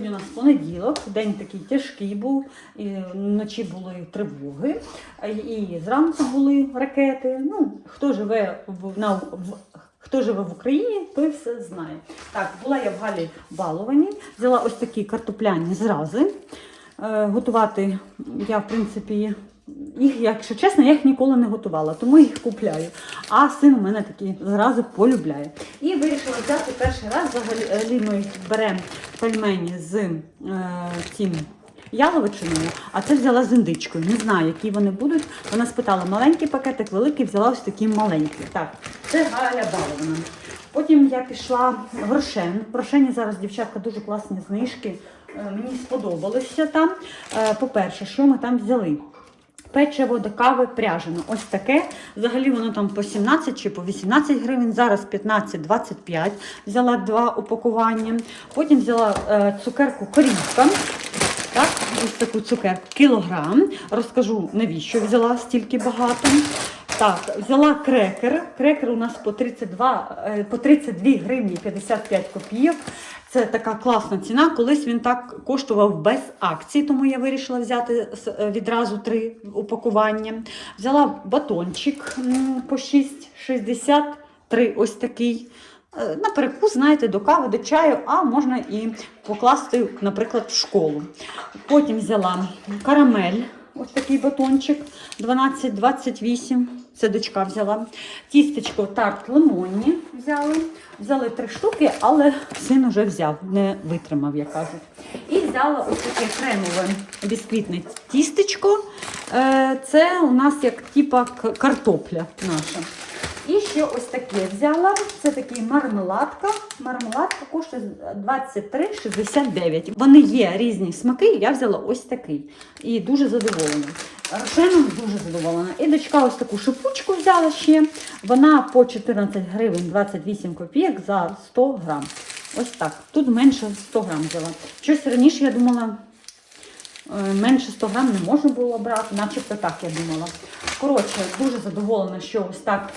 Сьогодні у нас понеділок, день такий тяжкий був, і вночі були тривоги, і зранку були ракети. Ну, хто живе в, на, в Хто живе в Україні, той все знає. Так, була я в Галі баловані, взяла ось такі картопляні зрази. Е, готувати я, в принципі, їх, якщо чесно, я їх ніколи не готувала, тому їх купляю. А син у мене такі зрази полюбляє. І вирішила взяти перший раз взагалі ми беремо пельмені з е, цим яловичиною, а це взяла з індичкою. Не знаю, які вони будуть. Вона спитала маленький пакетик, великий, взяла ось такий маленький. Так, це Галя балована. Потім я пішла в Рошен. В Рошені зараз дівчатка дуже класні знижки. Е, Мені сподобалося там. Е, По-перше, що ми там взяли? Печиво до кави пряжено. Ось таке. Взагалі воно там по 17 чи по 18 гривень, зараз 15-25. Взяла два упакування. Потім взяла е, цукерку корівка. Так, ось таку цукерку, кілограм. Розкажу, навіщо взяла стільки багато. Так, взяла крекер. Крекер у нас по 32, е, по 32 гривні 55 копійок. Це така класна ціна. Колись він так коштував без акції, тому я вирішила взяти е, відразу три упакування. Взяла батончик по 6,63 ось такий. Е, На перекус, знаєте, до кави, до чаю, а можна і покласти, наприклад, в школу. Потім взяла карамель, ось такий батончик 12,28. Це дочка взяла. Тістечко тарт лимонні взяли. Взяли три штуки, але син уже взяв, не витримав, як кажуть. І взяла ось таке кремове бісквітне тістечко. Е, Це у нас як типа картопля наша. І ще ось таке взяла. Це такий мармеладка. Мармеладка коштує 23,69. Вони є різні смаки. Я взяла ось такий. І дуже задоволена. Рошеном дуже задоволена. І дочка ось таку шипучку взяла ще. Вона по 14 гривень 28 копійок за 100 грам. Ось так. Тут менше 100 грам взяла. Щось раніше я думала. Е, Менше 100 грам не можна було брати, начебто так я думала. Коротше, дуже задоволена, що ось так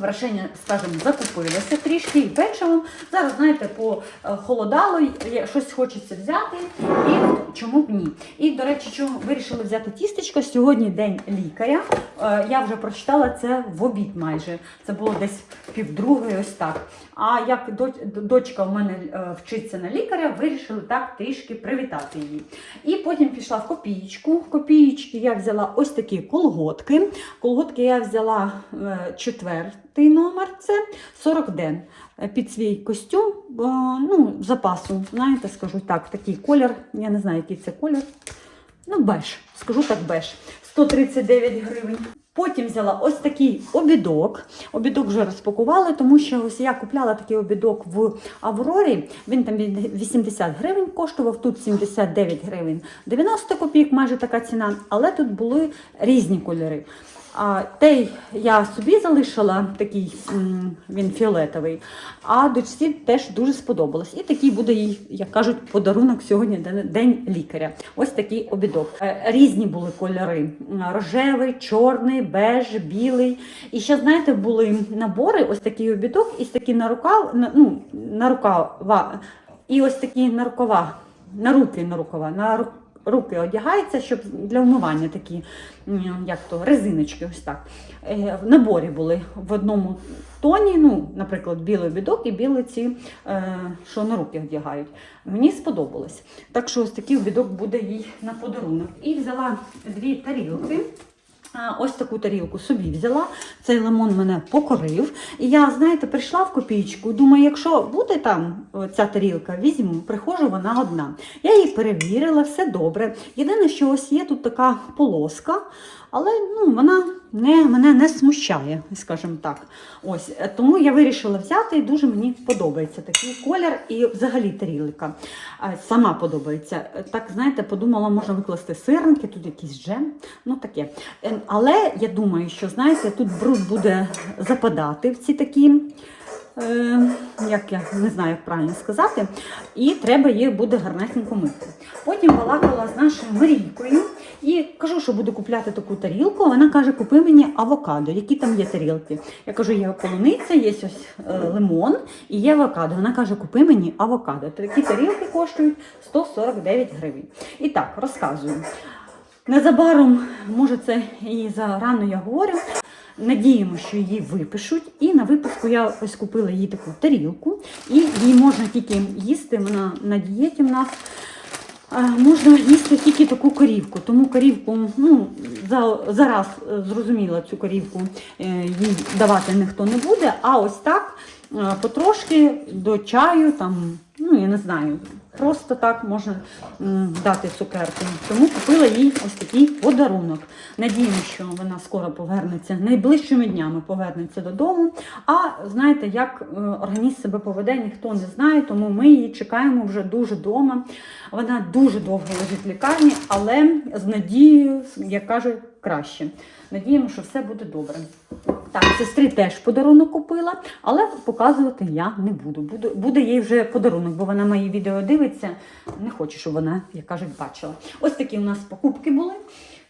врашення, скажімо, закупилося трішки і печивом. Зараз, знаєте, по холодало, є- щось хочеться взяти, і чому б ні. І, до речі, чому вирішила взяти тістечко? Сьогодні день лікаря. Е, Я вже прочитала це в обід майже. Це було десь півдругої, ось так. А як дочка у мене е, вчиться на лікаря, вирішили так трішки привітати її. І потім пішла в копієчку. В копієчки я взяла ось такі колготки. Колготки я взяла е, четвертий номер, це 40 ден. Е, Під свій костюм, е, ну, запасу, знаєте, скажу так, такий колір. Я не знаю, який це колір. Ну, беж, скажу так, беж. 139 гривень. Потім взяла ось такий обідок. Обідок вже розпакували, тому що ось я купляла такий обідок в Аврорі. Він там 80 гривень коштував, тут 79 гривень 90 копійок, майже така ціна. Але тут були різні кольори. А той я собі залишила, такий він фіолетовий, а дочці теж дуже сподобалось. І такий буде їй, як кажуть, подарунок сьогодні день- лікаря. Ось такий обідок. Е, Різні були кольори: рожевий, чорний, беж, білий. І ще, знаєте, були набори, ось такий обідок, і такі на рукав, ну, на рукава, і ось такі на рукава, на руки на рукава, на ру- руки одягається, щоб для вмивання такі, як то, резиночки, ось так. Е, В наборі були в одному тоні, ну, наприклад, білий бідок і білі ці, е, що на руки одягають. Мені сподобалось. Так що ось такий бідок буде їй на подарунок. І взяла дві тарілки. Ось таку тарілку собі взяла. Цей лимон мене покорив. І я, знаєте, прийшла в копійку. Думаю, якщо буде там ця тарілка, візьму, приходжу вона одна. Я її перевірила, все добре. Єдине, що ось є тут така полоска, але ну, вона не, мене не смущає, скажімо так. Ось е, тому я вирішила взяти і дуже мені подобається такий колір і взагалі тарілка. Е, Сама подобається. Е, Так, знаєте, подумала, можна викласти сирники, тут якийсь джем. Ну таке. Але я думаю, що знаєте, тут бруд буде западати в ці такі. Як я не знаю, як правильно сказати, і треба їх буде гарнесенько мити. Потім балакала з нашою Марійкою, І кажу, що буду купляти таку тарілку. Вона каже, купи мені авокадо. Які там є тарілки? Я кажу, є полуниця, є ось е, лимон і є авокадо. Вона каже, купи мені авокадо. Такі тарілки коштують 149 гривень. І так, розказую. Незабаром, може, це і зарано я говорю. Надіємо, що її випишуть. І на випуску я ось купила їй таку тарілку, і її можна тільки їсти. Вона на дієті в нас. Можна їсти тільки таку корівку. Тому корівку, ну, за, зараз зрозуміла зрозуміло, цю корівку е, їй давати ніхто не буде. А ось так е, потрошки до чаю, там, ну я не знаю, просто так можна дати цукерки. Тому купила їй ось такий подарунок. Надіємо, що вона скоро повернеться, найближчими днями повернеться додому. А знаєте, як е, організм себе поведе, ніхто не знає, тому ми її чекаємо вже дуже вдома. Вона дуже довго лежить в лікарні, але з надією, як кажуть, краще. Надіємо, що все буде добре. Так, сестрі теж подарунок купила, але показувати я не буду. Буде, буде їй вже подарунок, бо вона мої відео дивиться. Не хочу, щоб вона, як кажуть, бачила. Ось такі у нас покупки були.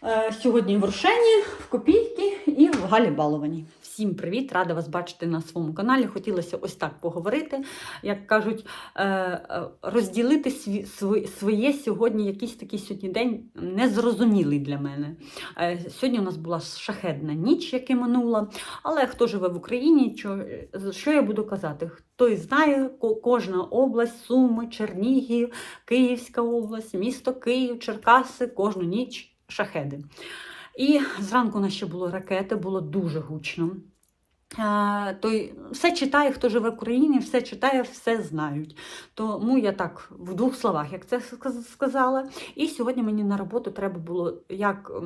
Е, Сьогодні в Рушені, в Копійки і в Галі Баловані. Всім привіт! Рада вас бачити на своєму каналі. Хотілося ось так поговорити. Як кажуть, е, е, розділити своє сьогодні, якийсь такий сьогодні день незрозумілий для мене. Е, Сьогодні у нас була шахедна ніч, яка минула. Але хто живе в Україні, що, я буду казати? Хто знає, кожна область, Суми, Чернігів, Київська область, місто Київ, Черкаси, кожну ніч шахеди. І зранку у нас ще було ракети, було дуже гучно. Той все читає, хто живе в Україні, все читає, все знають. Тому я так в двох словах, як це сказала. І сьогодні мені на роботу треба було як е,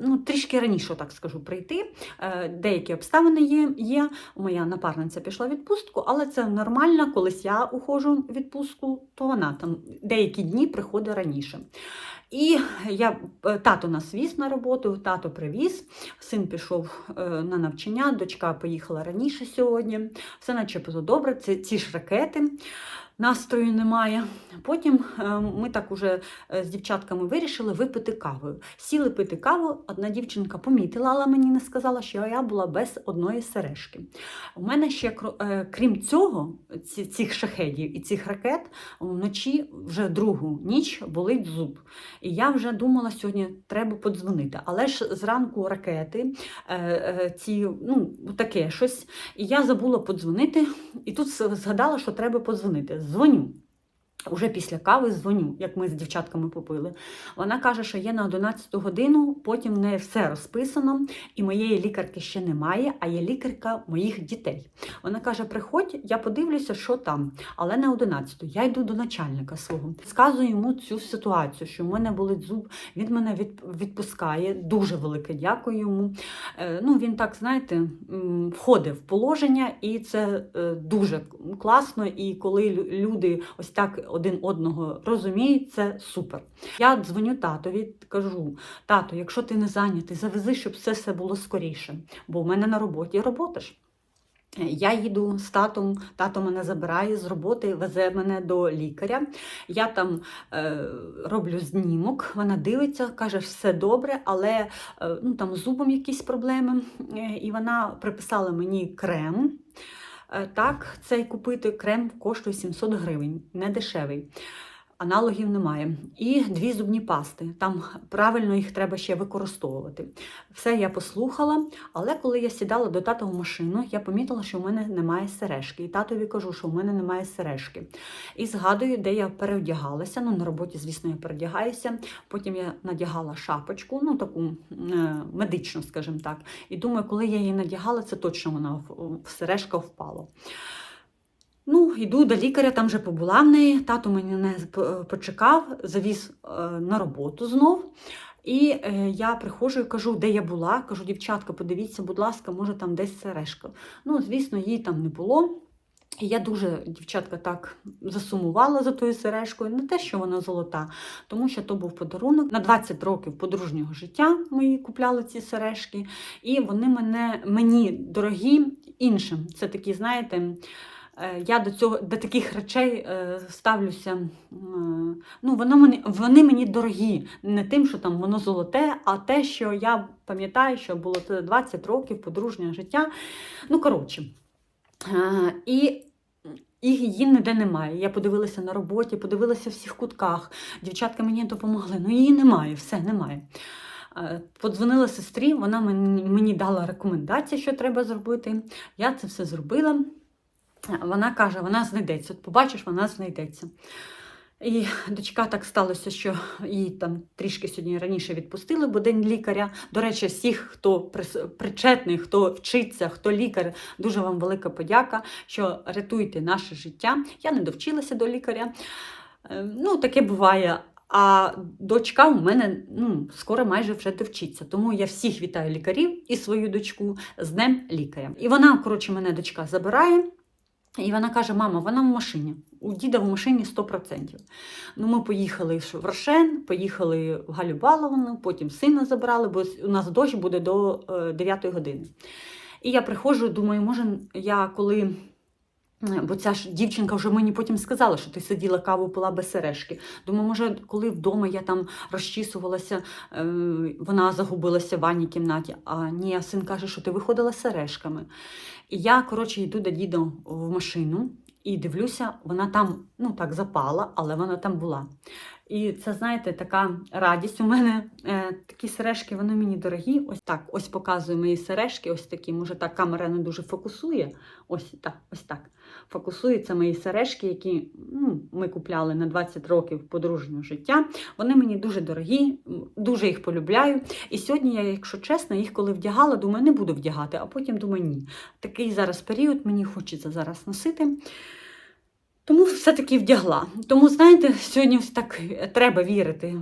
ну, трішки раніше, так скажу, прийти. Е, Деякі обставини є. є. Моя напарниця пішла в відпустку, але це нормально. Колись я уходжу в відпустку, то вона там деякі дні приходить раніше. І я е, тато нас віз на роботу, тато привіз, син пішов е, на навчання, дочка поїхала раніше сьогодні. Все наче було добре. Це ці ж ракети. Настрою немає. Потім е, ми так уже е, з дівчатками вирішили випити кавою. Сіли пити каву. Одна дівчинка помітила, але мені не сказала, що я була без одної сережки. У мене ще, е, крім цього, цих шахедів і цих ракет, вночі вже другу ніч болить зуб. І я вже думала, сьогодні треба подзвонити. Але ж зранку ракети, ці, ну, таке щось. І я забула подзвонити, і тут згадала, що треба подзвонити. Дзвоню. Уже після кави дзвоню, як ми з дівчатками попили. Вона каже, що є на 11 годину, потім в неї все розписано, і моєї лікарки ще немає, а є лікарка моїх дітей. Вона каже: приходь, я подивлюся, що там, але на 11. Я йду до начальника свого. Сказую йому цю ситуацію, що в мене болить зуб, він мене відпускає. Дуже велике дякую йому. Е, ну, він так, знаєте, м, входить в положення, і це е, дуже класно. І коли люди ось так один одного розуміють, це супер. Я дзвоню татові, кажу: тато, якщо ти не зайнятий, завези, щоб все все було скоріше. Бо в мене на роботі робота ж. Я їду з татом, тато мене забирає з роботи, везе мене до лікаря. Я там е, роблю знімок, вона дивиться, каже, все добре, але е, ну, там зубом якісь проблеми. Е, і вона приписала мені крем. Е, Так, цей купити крем коштує 700 гривень, не дешевий. Аналогів немає. І дві зубні пасти. Там правильно їх треба ще використовувати. Все я послухала, але коли я сідала до тата в машину, я помітила, що в мене немає сережки. І татові кажу, що в мене немає сережки. І згадую, де я перевдягалася. Ну, на роботі, звісно, я перевдягаюся. Потім я надягала шапочку, ну таку е, медичну, скажімо так. І думаю, коли я її надягала, це точно вона в сережка впала. Ну, йду до лікаря, там вже побула в неї. Тато мене п- почекав, завіз е, на роботу знов. І е, я приходжу і кажу, де я була. Кажу, дівчатка, подивіться, будь ласка, може там десь сережка. Ну, звісно, її там не було. І я дуже, дівчатка, так засумувала за тою сережкою. Не те, що вона золота, тому що то був подарунок. На 20 років подружнього життя ми купляли ці сережки, і вони мене, мені дорогі іншим. Це такі, знаєте, я до цього до таких речей е, ставлюся. е, Ну, воно мені, вони мені дорогі. Не тим, що там воно золоте, а те, що я пам'ятаю, що було 20 років подружнього життя. Ну, коротше. Е, І її ніде немає. Я подивилася на роботі, подивилася в всіх кутках. Дівчатка мені допомогли. Ну її немає, все немає. Е, Подзвонила сестрі, вона мені дала рекомендації, що треба зробити. Я це все зробила. Вона каже, вона знайдеться. От побачиш, вона знайдеться. І дочка так сталося, що її там трішки сьогодні раніше відпустили, бо день лікаря. До речі, всіх, хто причетний, хто вчиться, хто лікар, дуже вам велика подяка, що рятуєте наше життя. Я не довчилася до лікаря. Е, Ну, таке буває. А дочка у мене ну, скоро майже вже довчиться. Тому я всіх вітаю лікарів і свою дочку з Днем лікаря. І вона, коротше, мене дочка забирає. І вона каже: мама, вона в машині. У діда в машині 100%. Ну, ми поїхали в Рошен, поїхали в Галю Баловану, потім сина забрали, бо у нас дощ буде до 9 години. І я приходжу, думаю, може, я коли. Бо ця ж дівчинка вже мені потім сказала, що ти сиділа каву пила без сережки. Думаю, може, коли вдома я там розчісувалася, е, вона загубилася в ванній кімнаті. А ні, син каже, що ти виходила з сережками. І я, коротше, йду до діда в машину і дивлюся, вона там, ну так, запала, але вона там була. І це, знаєте, така радість у мене. Е, такі сережки, вони мені дорогі. Ось так, ось показую мої сережки, ось такі. Може, так камера не дуже фокусує. Ось так, ось так. Фокусуються мої сережки, які ну, ми купляли на 20 років подружнього життя. Вони мені дуже дорогі, дуже їх полюбляю. І сьогодні я, якщо чесно, їх коли вдягала, думаю, не буду вдягати, а потім думаю, ні. Такий зараз період, мені хочеться зараз носити. Тому все-таки вдягла. Тому, знаєте, сьогодні так треба вірити.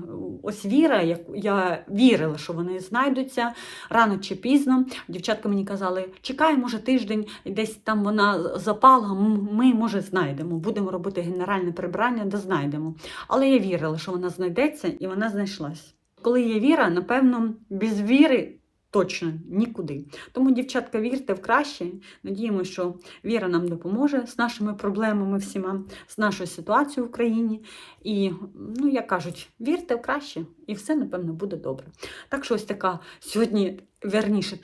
Ось віра, як я вірила, що вони знайдуться рано чи пізно. Дівчатка мені казали, чекай, може, тиждень, десь там вона запала, ми, може, знайдемо. Будемо робити генеральне прибрання, де знайдемо. Але я вірила, що вона знайдеться, і вона знайшлась. Коли є віра, напевно, без віри точно нікуди. Тому, дівчатка, вірте в краще. Надіємося, що віра нам допоможе з нашими проблемами всіма, з нашою ситуацією в країні. І, ну, як кажуть, вірте в краще, і все, напевно, буде добре. Так що ось така сьогодні, верніше,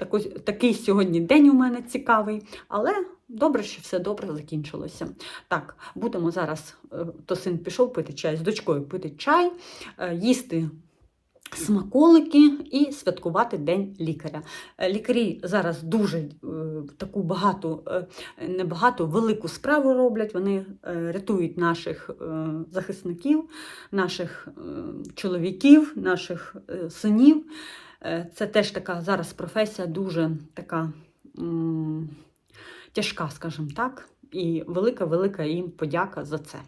такий сьогодні день у мене цікавий, але добре, що все добре закінчилося. Так, будемо зараз, е, то син пішов пити чай з дочкою пити чай, е, їсти смаколики і святкувати День лікаря. Е, Лікарі зараз дуже е, таку багату, е, не багату, велику справу роблять. Вони рятують наших захисників, наших чоловіків, наших синів. Це теж така зараз професія дуже така тяжка, скажімо так. І велика-велика їм подяка за це.